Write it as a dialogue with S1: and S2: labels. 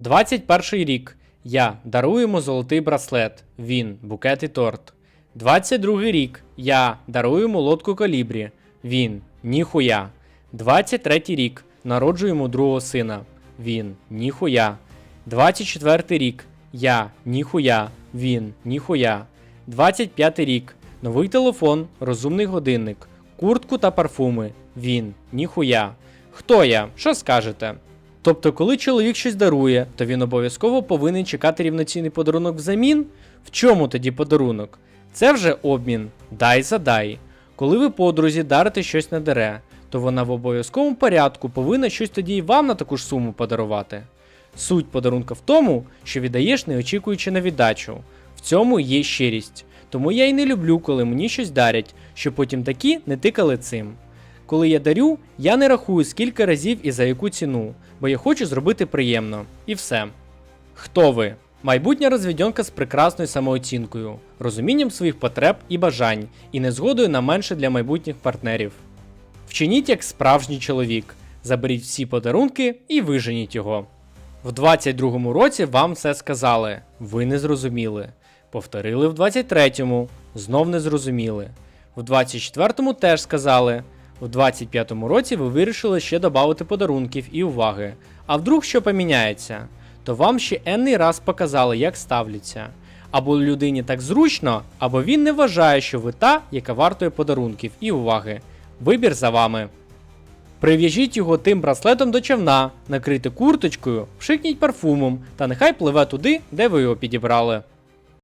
S1: 21 рік. Я дарую йому золотий браслет. Він букет і торт. 22 рік. Я дарую йому лодку калібрі. Він ніхуя. 23 рік. Народжую йому другого сина. Він ніхуя. 24 рік. Я ніхуя. Він ніхуя. 25 рік. Новий телефон, розумний годинник, куртку та парфуми. Він ніхуя. Хто я? Що скажете? Тобто, коли чоловік щось дарує, то він обов'язково повинен чекати рівноцінний подарунок взамін? В чому тоді подарунок? Це вже обмін. Дай за дай. Коли ви подрузі дарите щось на дере, то вона в обов'язковому порядку повинна щось тоді і вам на таку ж суму подарувати. Суть подарунка в тому, що віддаєш не очікуючи на віддачу. В цьому є щирість. Тому я й не люблю, коли мені щось дарять, щоб потім такі не тикали цим. Коли я дарю, я не рахую скільки разів і за яку ціну, бо я хочу зробити приємно. І все. Хто ви? Майбутня розвідьонка з прекрасною самооцінкою, розумінням своїх потреб і бажань, і незгодою на менше для майбутніх партнерів. Вчиніть як справжній чоловік, заберіть всі подарунки і виженіть його. В 22-му році вам все сказали, ви не зрозуміли. Повторили в 23-му, знов не зрозуміли. В 24-му теж сказали. В 25-му році ви вирішили ще додати подарунків і уваги. А вдруг що поміняється? То вам ще енний раз показали, як ставляться. Або людині так зручно, або він не вважає, що ви та, яка вартує подарунків і уваги. Вибір за вами. Прив'яжіть його тим браслетом до човна, накрийте курточкою, пшикніть парфумом та нехай пливе туди, де ви його підібрали.